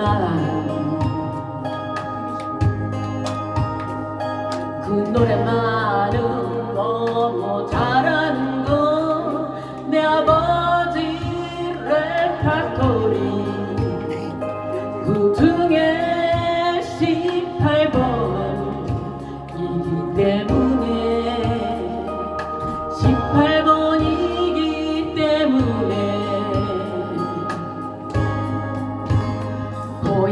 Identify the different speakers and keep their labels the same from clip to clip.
Speaker 1: 노래만은 그 노래만은 너무 잘알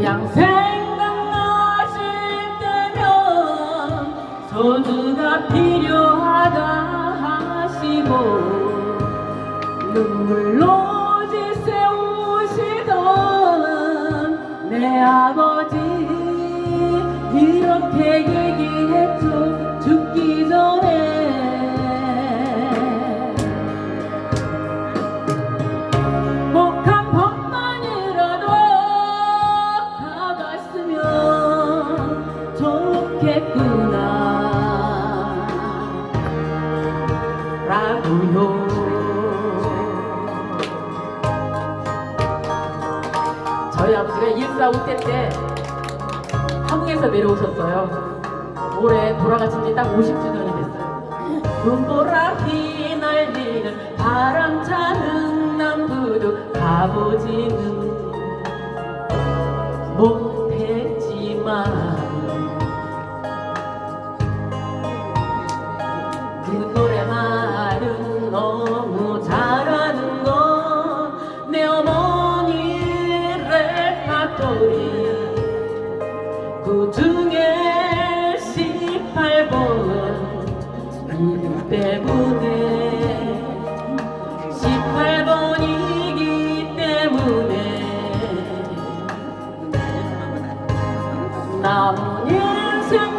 Speaker 1: 그냥 생각나실 때면 소주가 필요하다 하시고 눈물로 지새우시던 내 아버지 이렇게 얘기했죠. 죽기 전에 좋겠구나. 라고요. 저희 아버지가 145대 때 한국에서 내려오셨어요. 올해 돌아가신 지 딱 50주년이 됐어요. 눈보라 휘날리는 바람 차는 남부도 가보지는 못했지만 少年